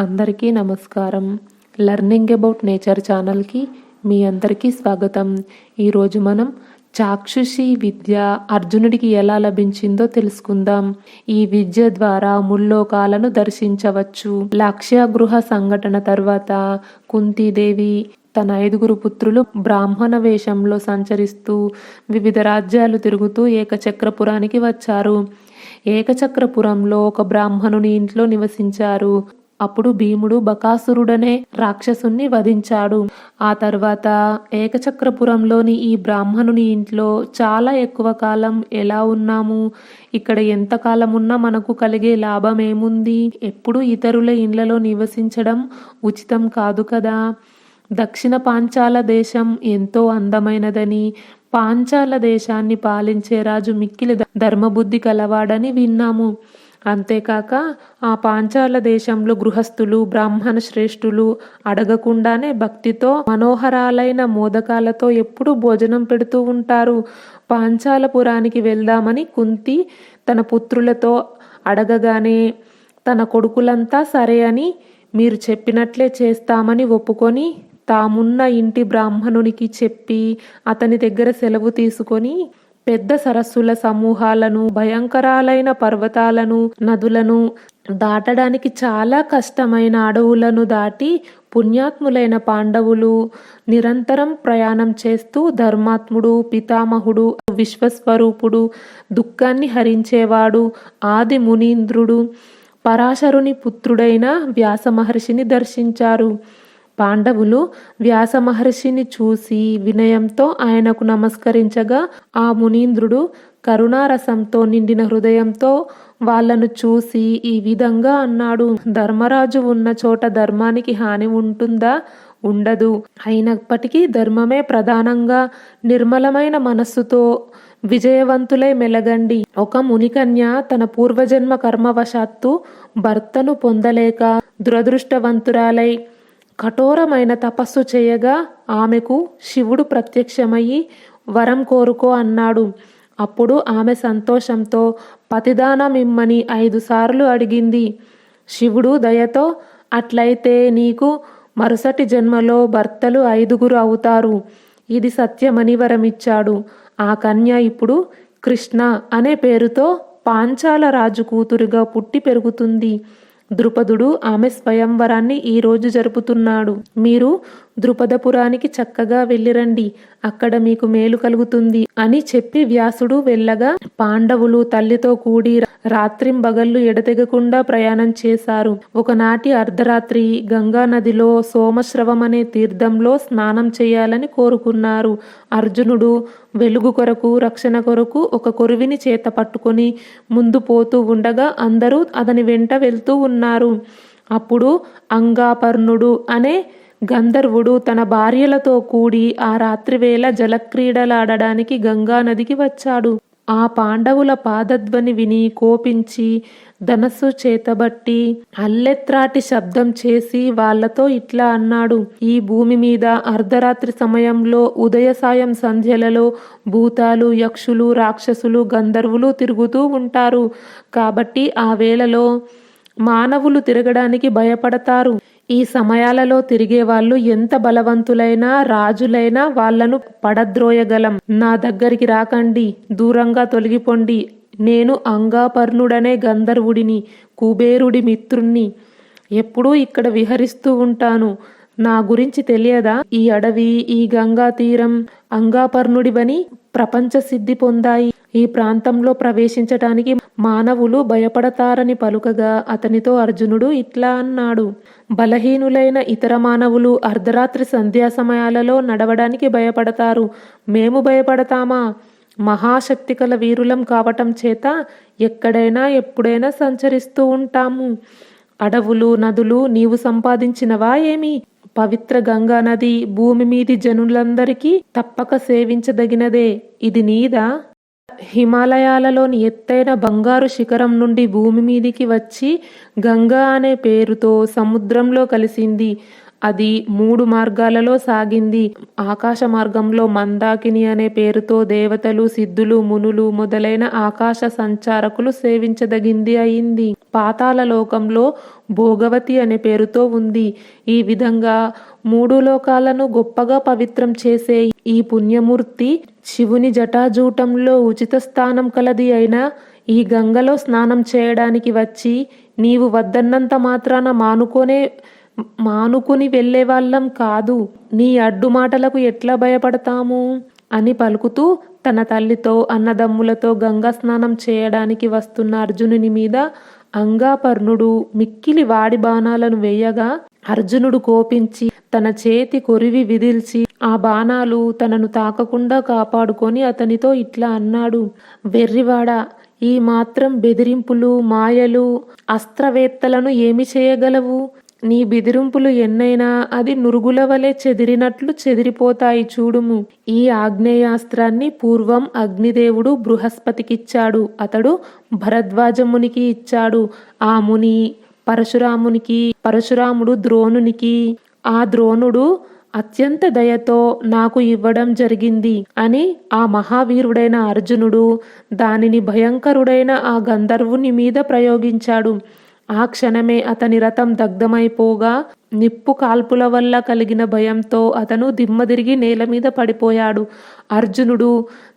అందరికీ నమస్కారం. Learning about nature ఛానల్కి మీ అందరికీ స్వాగతం. ఈరోజు మనం చాక్షుషి విద్య అర్జునుడికి ఎలా లభించిందో తెలుసుకుందాం. ఈ విద్య ద్వారా ముల్లోకాలను దర్శించవచ్చు. లక్ష్యగృహ సంఘటన తర్వాత కుంతీదేవి తన ఐదుగురు పుత్రులు బ్రాహ్మణ వేషంలో సంచరిస్తూ వివిధ రాజ్యాలు తిరుగుతూ ఏకచక్రపురానికి వచ్చారు. ఏకచక్రపురంలో ఒక బ్రాహ్మణుని ఇంట్లో నివసించారు. అప్పుడు భీముడు బకాసురుడనే రాక్షసుణ్ణి వధించాడు. ఆ తర్వాత ఏకచక్రపురంలోని ఈ బ్రాహ్మణుని ఇంట్లో చాలా ఎక్కువ కాలం ఎలా ఉన్నాము? ఇక్కడ ఎంత కాలం ఉన్నా మనకు కలిగే లాభం ఏముంది ఎప్పుడు ఇతరుల ఇండ్లలో నివసించడం ఉచితం కాదు కదా? దక్షిణ పాంచాల దేశం ఎంతో అందమైనదని పాంచాల దేశాన్ని పాలించే రాజు మిక్కిలి ధర్మబుద్ధి కలవాడని విన్నాము. అంతేకాక ఆ పాంచాల దేశంలో గృహస్థులు బ్రాహ్మణ శ్రేష్ఠులు అడగకుండానే భక్తితో మనోహరాలైన మోదకాలతో ఎప్పుడూ భోజనం పెడుతూ ఉంటారు. పాంచాలపురానికి వెళ్దామని కుంతి తన పుత్రులతో అడగగానే తన కొడుకులంతా సరే అని మీరు చెప్పినట్లే చేస్తామని ఒప్పుకొని తామున్న ఇంటి బ్రాహ్మణునికి చెప్పి అతని దగ్గర సెలవు తీసుకొని పెద్ద సరస్సుల సమూహాలను భయంకరాలైన పర్వతాలను నదులను దాటడానికి చాలా కష్టమైన అడవులను దాటి పుణ్యాత్ములైన పాండవులు నిరంతరం ప్రయాణం చేస్తూ ధర్మాత్ముడు పితామహుడు విశ్వస్వరూపుడు దుఃఖాన్ని హరించేవాడు ఆది మునీంద్రుడు పరాశరుని పుత్రుడైన వ్యాస మహర్షిని దర్శించారు. పాండవులు వ్యాస మహర్షిని చూసి వినయంతో ఆయనకు నమస్కరించగా ఆ మునీంద్రుడు కరుణారసంతో నిండిన హృదయంతో వాళ్ళను చూసి ఈ విధంగా అన్నాడు ధర్మరాజు ఉన్న చోట ధర్మానికి హాని ఉంటుందా? ఉండదు. అయినప్పటికీ ధర్మమే ప్రధానంగా నిర్మలమైన మనస్సుతో విజయవంతులై మెలగండి. ఒక మునికన్య తన పూర్వజన్మ కర్మవశాత్తు భర్తను పొందలేక దురదృష్టవంతురాలై కఠోరమైన తపస్సు చేయగా ఆమెకు శివుడు ప్రత్యక్షమయ్యి వరం కోరుకో అన్నాడు. అప్పుడు ఆమె సంతోషంతో పతిదానమిమ్మని ఐదు సార్లు అడిగింది. శివుడు దయతో అట్లయితే నీకు మరుసటి జన్మలో భర్తలు ఐదుగురు అవుతారు. ఇది సత్యమని వరమిచ్చాడు. ఆ కన్య ఇప్పుడు కృష్ణ అనే పేరుతో పాంచాల రాజు కూతురుగా పుట్టి పెరుగుతుంది. ద్రుపదుడు ఆమె స్వయంవరాన్ని ఈరోజు జరుపుతున్నాడు. మీరు ద్రుపదపురానికి చక్కగా వెళ్ళిరండి. అక్కడ మీకు మేలు కలుగుతుంది అని చెప్పి వ్యాసుడు వెళ్ళగా పాండవులు తల్లితో కూడి రాత్రింబగళ్ళు ఎడతెగకుండా ప్రయాణం చేశారు. ఒకనాటి అర్ధరాత్రి గంగా నదిలో సోమశ్రవం అనే తీర్థంలో స్నానం చేయాలని కోరుకున్నారు. అర్జునుడు వెలుగు కొరకు రక్షణ కొరకు ఒక కొరువిని చేత పట్టుకొని ముందు పోతూ ఉండగా అందరూ అతని వెంట వెళ్తూ ఉన్నారు. అప్పుడు అంగాపర్ణుడు అనే గంధర్వుడు తన భార్యలతో కూడి ఆ రాత్రివేళ జలక్రీడలాడడానికి గంగా నదికి వచ్చాడు. ఆ పాండవుల పాదధ్వని విని కోపించి ధనస్సు చేతబట్టి అల్లెత్రాటి శబ్దం చేసి వాళ్ళతో ఇట్లా అన్నాడు. ఈ భూమి మీద అర్ధరాత్రి సమయంలో ఉదయసాయం సంధ్యలలో భూతాలు యక్షులు రాక్షసులు గంధర్వులు తిరుగుతూ ఉంటారు. కాబట్టి ఆ వేళలో మానవులు తిరగడానికి భయపడతారు. ఈ సమయాలలో తిరిగే వాళ్ళు ఎంత బలవంతులైనా రాజులైనా వాళ్ళను పడద్రోయగలం. నా దగ్గరికి రాకండి దూరంగా తొలగిపోండి. నేను అంగాపర్ణుడనే గంధర్వుడిని కుబేరుడి మిత్రుణ్ణి. ఎప్పుడూ ఇక్కడ విహరిస్తూ ఉంటాను. నా గురించి తెలియదా? ఈ అడవి ఈ గంగా తీరం అంగాపర్ణుడివని ప్రపంచ సిద్ధి పొందాయి. ఈ ప్రాంతంలో ప్రవేశించటానికి మానవులు భయపడతారని పలుకగా అతనితో అర్జునుడు ఇట్లా అన్నాడు. బలహీనులైన ఇతర మానవులు అర్ధరాత్రి సంధ్యా సమయాలలో నడవడానికి భయపడతారు. మేము భయపడతామా? మహాశక్తి కల వీరులం కావటం చేత ఎక్కడైనా ఎప్పుడైనా సంచరిస్తూ ఉంటాము. అడవులు నదులు నీవు సంపాదించినవా ఏమి? పవిత్ర గంగా నది భూమి మీది జనులందరికీ తప్పక సేవించదగినదే. ఇది నీదా? హిమాలయాలలోని ఎత్తైన బంగారు శిఖరం నుండి భూమి మీదికి వచ్చి గంగా అనే పేరుతో సముద్రంలో కలిసింది. అది మూడు మార్గాలలో సాగింది. ఆకాశ మార్గంలో మందాకిని అనే పేరుతో దేవతలు సిద్ధులు మునులు మొదలైన ఆకాశ సంచారకులు సేవించదగింది అయింది. పాతాల లోకంలో భోగవతి అనే పేరుతో ఉంది. ఈ విధంగా మూడు లోకాలను గొప్పగా పవిత్రం చేసే ఈ పుణ్యమూర్తి శివుని జటాజూటంలో ఉచిత స్థానం కలది అయిన ఈ గంగలో స్నానం చేయడానికి వచ్చి నీవు వద్దన్నంత మాత్రాన మానుకొనే మానుకుని వెళ్ళే వాళ్ళం కాదు. నీ అడ్డు మాటలకు ఎట్లా భయపడతాము? అని పలుకుతూ తన తల్లితో అన్నదమ్ములతో గంగా స్నానం చేయడానికి వస్తున్న అర్జునుని మీద అంగాపర్ణుడు మిక్కిలి వాడి బాణాలను వేయగా అర్జునుడు కోపించి తన చేతి కొరివి విదిల్చి ఆ బాణాలు తనను తాకకుండా కాపాడుకొని అతనితో ఇట్లా అన్నాడు. వెర్రివాడా ఈ మాత్రం బెదిరింపులు మాయలు అస్త్రవేత్తలను ఏమి చేయగలవు? నీ బెదిరింపులు ఎన్నైనా అది నురుగుల వలె చెదిరినట్లు చెదిరిపోతాయి చూడుము. ఈ ఆగ్నేయాస్త్రాన్ని పూర్వం అగ్నిదేవుడు బృహస్పతికిచ్చాడు. అతడు భరద్వాజమునికి ఇచ్చాడు. ఆ ముని పరశురామునికి పరశురాముడు ద్రోణునికి ఆ ద్రోణుడు అత్యంత దయతో నాకు ఇవ్వడం జరిగింది అని ఆ మహావీరుడైన అర్జునుడు దానిని భయంకరుడైన ఆ గంధర్వుని మీద ప్రయోగించాడు. ఆ క్షణమే అతని రథం దగ్ధమైపోగా నిప్పు కాల్పుల వల్ల కలిగిన భయంతో అతను దిమ్మదిరిగి నేల మీద పడిపోయాడు. అర్జునుడు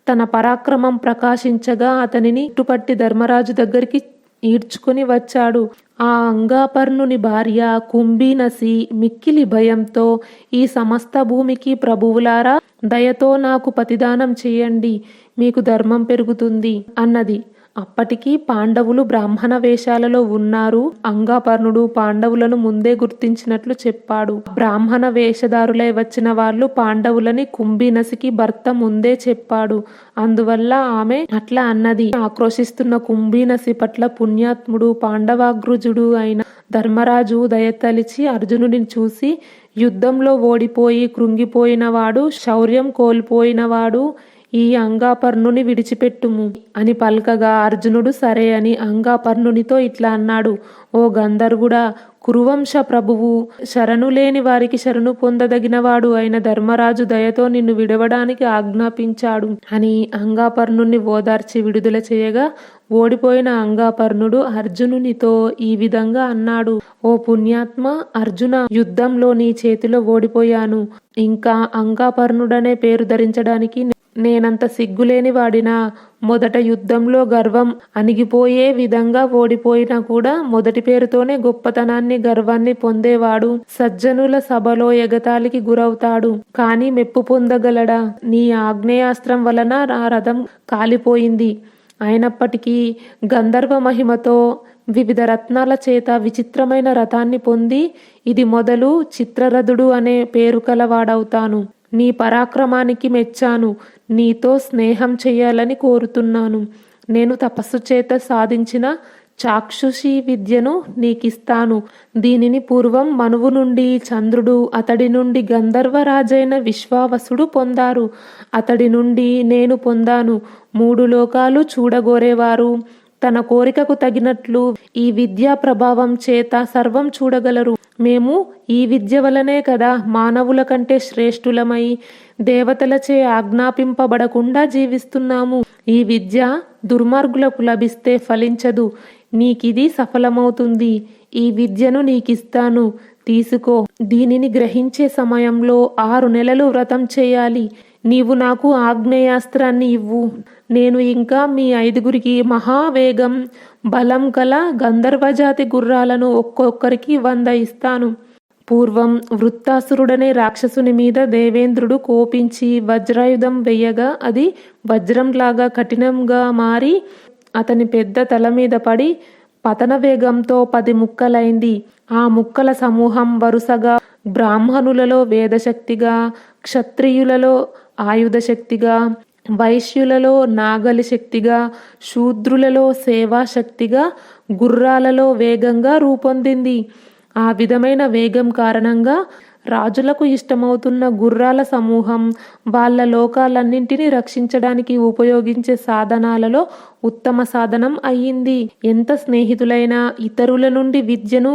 తన పరాక్రమం ప్రకాశించగా అతనిని ఇటుపట్టి ధర్మరాజు దగ్గరికి ఈడ్చుకుని వచ్చాడు. ఆ అంగాపర్ణుని భార్య కుంభీనసి మిక్కిలి భయంతో ఈ సమస్త భూమికి ప్రభువులారా దయతో నాకు పతిదానం చేయండి. మీకు ధర్మం పెరుగుతుంది అన్నది. అప్పటికి పాండవులు బ్రాహ్మణ వేషాలలో ఉన్నారు. అంగాపర్ణుడు పాండవులను ముందే గుర్తించినట్లు చెప్పాడు. బ్రాహ్మణ వేషధారులై వచ్చిన వాళ్ళు పాండవులని కుంభినసికి భర్త ముందే చెప్పాడు. అందువల్ల ఆమె అట్లా అన్నది. ఆక్రోశిస్తున్న కుంభినసి పట్ల పుణ్యాత్ముడు పాండవాగ్రుజుడు అయిన ధర్మరాజు దయతలిచి అర్జునుడిని చూసి యుద్ధంలో ఓడిపోయి కృంగిపోయినవాడు శౌర్యం కోల్పోయినవాడు ఈ అంగాపర్ణుని విడిచిపెట్టుము. అని పల్కగా అర్జునుడు సరే అని అంగాపర్ణునితో ఇట్లా అన్నాడు. ఓ గంధర్వుడా కురువంశ ప్రభువు శరణు లేని వారికి శరణు పొందదగినవాడు అయిన ధర్మరాజు దయతో నిన్ను విడవడానికి ఆజ్ఞాపించాడు. అని అంగాపర్ణుణ్ణి ఓదార్చి విడుదల చేయగా ఓడిపోయిన అంగాపర్ణుడు అర్జునునితో ఈ విధంగా అన్నాడు. ఓ పుణ్యాత్మ అర్జున యుద్ధంలో నీ చేతిలో ఓడిపోయాను. ఇంకా అంగాపర్ణుడనే పేరు ధరించడానికి నేనంత సిగ్గులేని వాడినా మొదట యుద్ధంలో గర్వం అణిగిపోయే విధంగా ఓడిపోయినా కూడా మొదటి పేరుతోనే గొప్పతనాన్ని గర్వాన్ని పొందేవాడు. సజ్జనుల సభలో ఎగతాళికి గురవుతాడు. కానీ మెప్పు పొందగలడా? నీ ఆగ్నేయాస్త్రం వలన నా రథం కాలిపోయింది. అయినప్పటికీ గంధర్వ మహిమతో వివిధ రత్నాల చేత విచిత్రమైన రథాన్ని పొంది ఇది మొదలు చిత్రరథుడు అనే పేరు కలవాడవుతాను. నీ పరాక్రమానికి మెచ్చాను. నీతో స్నేహం చేయాలని కోరుతున్నాను. నేను తపస్సు చేత సాధించిన చాక్షుషి విద్యను నీకిస్తాను. దీనిని పూర్వం మనువు నుండి చంద్రుడు అతడి నుండి గంధర్వరాజైన విశ్వావసుడు పొందారు. అతడి నుండి నేను పొందాను. మూడు లోకాలు చూడగోరేవారు. తన కోరికకు తగినట్లు ఈ విద్యా ప్రభావం చేత సర్వం చూడగలరు. మేము ఈ విద్య వలనే కదా మానవుల కంటే శ్రేష్ఠులమై దేవతలచే ఆజ్ఞాపింపబడకుండా జీవిస్తున్నాము. ఈ విద్య దుర్మార్గులకు లభిస్తే ఫలించదు. నీకిది సఫలమవుతుంది. ఈ విద్యను నీకిస్తాను. తీసుకో. దీనిని గ్రహించే సమయంలో ఆరు నెలలు వ్రతం చేయాలి. నీవు నాకు ఆగ్నేయాస్త్రాన్ని ఇవ్వు. నేను ఇంకా మీ ఐదుగురికి మహావేగం బలం గల గంధర్వజాతి గుర్రాలను ఒక్కొక్కరికి వంద ఇస్తాను. పూర్వం వృత్తాసురుడనే రాక్షసుని మీద దేవేంద్రుడు కోపించి వజ్రాయుధం వెయ్యగా అది వజ్రంలాగా కఠినంగా మారి అతని పెద్ద తల మీద పడి పతన వేగంతో పది ముక్కలైంది. ఆ ముక్కల సమూహం వరుసగా బ్రాహ్మణులలో వేదశక్తిగా క్షత్రియులలో ఆయుధ శక్తిగా వైశ్యులలో నాగలి శక్తిగా శూద్రులలో సేవా శక్తిగా గుర్రాలలో వేగంగా రూపొందింది. ఆ విధమైన వేగం కారణంగా రాజులకు ఇష్టమవుతున్న గుర్రాల సమూహం వాళ్ళ లోకాలన్నింటినీ రక్షించడానికి ఉపయోగించే సాధనాలలో ఉత్తమ సాధనం అయ్యింది. ఎంత స్నేహితులైనా ఇతరుల నుండి విద్యను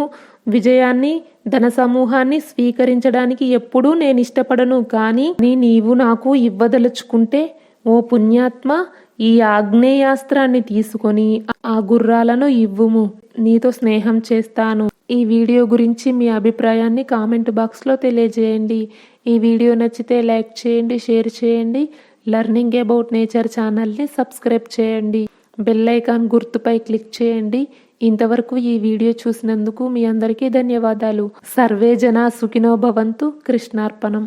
విజయాన్ని ధన సమూహాన్ని స్వీకరించడానికి ఎప్పుడూ నేను ఇష్టపడను. కానీ నీ నీవు నాకు ఇవ్వదలుచుకుంటే ఓ పుణ్యాత్మ ఈ ఆగ్నేయాస్త్రాన్ని తీసుకొని ఆ గుర్రాలను ఇవ్వుము. నీతో స్నేహం చేస్తాను. ఈ వీడియో గురించి మీ అభిప్రాయాన్ని కామెంట్ బాక్స్లో తెలియజేయండి. ఈ వీడియో నచ్చితే లైక్ చేయండి షేర్ చేయండి. లర్నింగ్ అబౌట్ నేచర్ ఛానల్ని సబ్స్క్రైబ్ చేయండి. బెల్ ఐకాన్ గుర్తుపై క్లిక్ చేయండి. ఇంతవరకు ఈ వీడియో చూసినందుకు మీ అందరికీ ధన్యవాదాలు. సర్వే జన సుఖినో భవంతు. కృష్ణార్పణం.